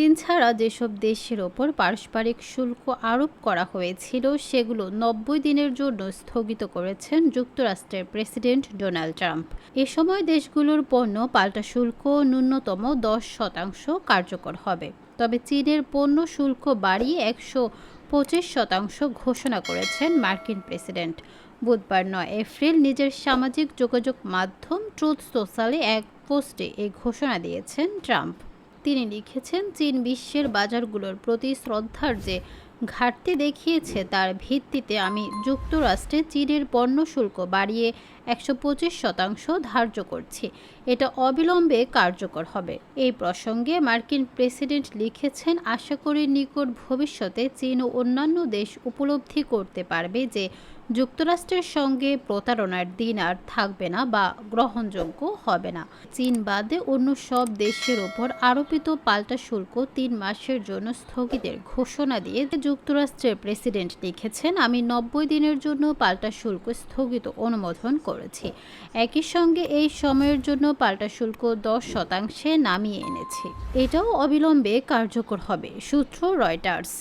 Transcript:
চীন ছাড়া যেসব দেশের ওপর পারস্পরিক শুল্ক আরোপ করা হয়েছিল, সেগুলো নব্বই দিনের জন্য স্থগিত করেছেন যুক্তরাষ্ট্রের প্রেসিডেন্ট ডোনাল্ড ট্রাম্প। এ সময় দেশগুলোর পণ্য পাল্টা শুল্ক ন্যূনতম দশ শতাংশ কার্যকর হবে। তবে চীনের পণ্য শুল্ক বাড়িয়ে একশো পঁচিশ শতাংশ ঘোষণা করেছেন মার্কিন প্রেসিডেন্ট। বুধবার নয় এপ্রিল নিজের সামাজিক যোগাযোগ মাধ্যম ট্রুথ সোশ্যালে এক পোস্টে এই ঘোষণা দিয়েছেন ট্রাম্প। তিনি লিখেছেন, চীন বিশ্বের বাজারগুলোর প্রতি শ্রদ্ধার যে ঘাটতি দেখিয়েছে তার ভিত্তিতে আমি যুক্তরাষ্ট্রে চীনের পণ্য শুল্ক বাড়িয়ে একশো পঁচিশ শতাংশ ধার্য করছি। এটা অবিলম্বে কার্যকর হবে। এই প্রসঙ্গে মার্কিন প্রেসিডেন্ট লিখেছেন, আশা করি নিকট ভবিষ্যতে চীন ও অন্যান্য দেশ উপলব্ধি করতে পারবে যে যুক্তরাষ্ট্রের সঙ্গে প্রতারণার দিন আর থাকবে না বা গ্রহণযোগ্য হবে না। চীন বাদে অন্য সব দেশের ওপর আরোপিত পাল্টা শুল্ক তিন মাসের জন্য স্থগিতের ঘোষণা দিয়ে যুক্তরাষ্ট্রের প্রেসিডেন্ট লিখেছেন, আমি নব্বই দিনের জন্য পাল্টা শুল্ক স্থগিত অনুমোদন করেছি। একই সঙ্গে এই সময়ের জন্য পাল্টা শুল্ক দশ শতাংশে নামিয়ে এনেছি। এটাও অবিলম্বে কার্যকর হবে, সূত্র রয়টার্স।